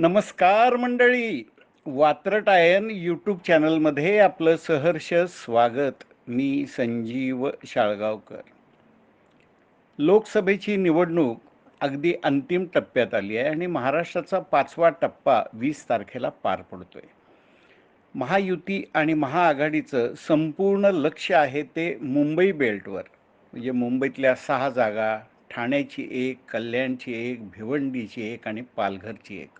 नमस्कार मंडळी. वात्रटायन यूट्यूब चॅनलमध्ये आपलं सहर्ष स्वागत. मी संजीव शाळगावकर. लोकसभेची निवडणूक अगदी अंतिम टप्प्यात आली आहे आणि महाराष्ट्राचा पाचवा टप्पा वीस तारखेला पार पडतोय. महायुती आणि महाआघाडीचं संपूर्ण लक्ष आहे ते मुंबई बेल्टवर. म्हणजे मुंबईतल्या सहा जागा ठाण्याची एक कल्याणची एक भिवंडीची एक आणि पालघरची एक.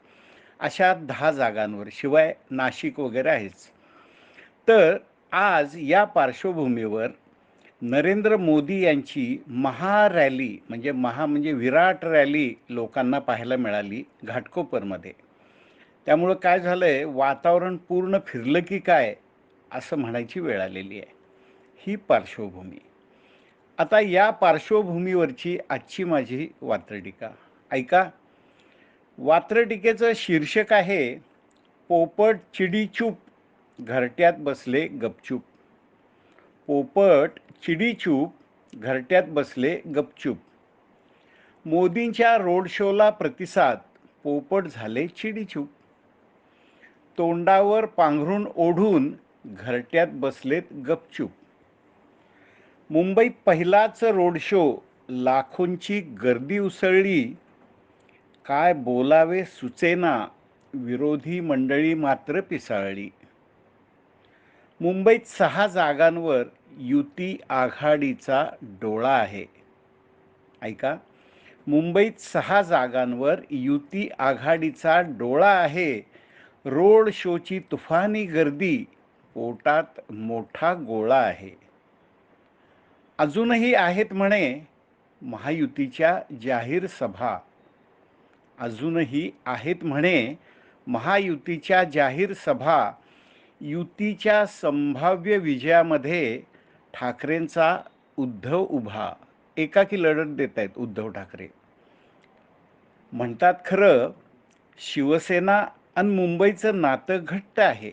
अशा दहा जागांवर शिवाय नाशिक वगैरे आहेच. तर आज या पार्श्वभूमीवर नरेंद्र मोदी यांची महारॅली म्हणजे महा म्हणजे विराट रॅली लोकांना पाहायला मिळाली घाटकोपरमध्ये. त्यामुळं काय झालं आहे वातावरण पूर्ण फिरलं की काय असं म्हणायची वेळ आलेली आहे. ही पार्श्वभूमी. आता या पार्श्वभूमीवरची आजची माझी वात्रटिका. ऐका. वात्रटिकेचं शीर्षक आहे पोपट चिडीचूप घरट्यात बसले गपचूप. पोपट चिडीचूप घरट्यात बसले गपचूप. मोदींच्या रोड शोला प्रतिसाद पोपट झाले चिडीचूप. तोंडावर पांघरून ओढून घरट्यात बसलेत गपचूप. मुंबईत पहिलाच रोड शो लाखोंची गर्दी उसळली काय बोलावे सुचेना विरोधी मंडळी मात्र पिसाळली. मुंबईत सहा जागांवर युती आघाडीचा डोळा आहे. ऐका मुंबईत सहा जागांवर युती आघाडीचा डोळा आहे. रोड शोची तुफानी गर्दी पोटात मोठा गोळा आहे. अजूनही आहेत म्हणे महायुतीच्या जाहीर सभा. अजूनही आहेत म्हणे. महायुतीच्या जाहीर सभा युतीच्या संभाव्य विजयामध्ये ठाकरेंचा उद्धव उभा. एकाकी लढत देत आहेत उद्धव ठाकरे. म्हणतात खरं शिवसेना आणि मुंबईचं नातं घट्ट आहे.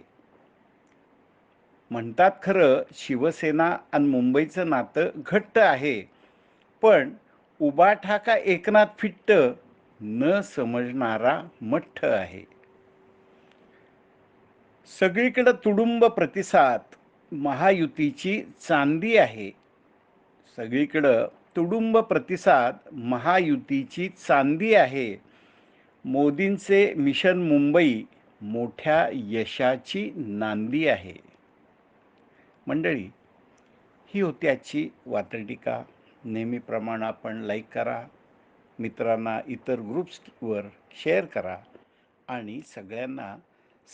म्हणतात खरं शिवसेना आणि मुंबईचं नातं घट्ट आहे. पण उभा ठाका एकनाथ फिट्ट न समजणारा मठ्ठ आहे. सगळीकडं तुडुंब प्रतिसाद महायुतीची चांदी आहे. सगळीकडं तुडुंब प्रतिसाद महायुतीची चांदी आहे. मोदींचे मिशन मुंबई मोठ्या यशाची नांदी आहे. मंडळी ही होती आजची वात्रटिका. नेहमीप्रमाणे आपण लाईक करा मित्रांना इतर ग्रुप्सवर शेअर करा आणि सगळ्यांना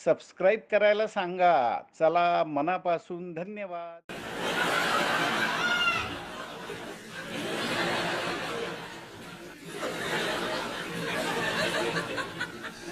सबस्क्राईब करायला सांगा. चला मनापासून धन्यवाद.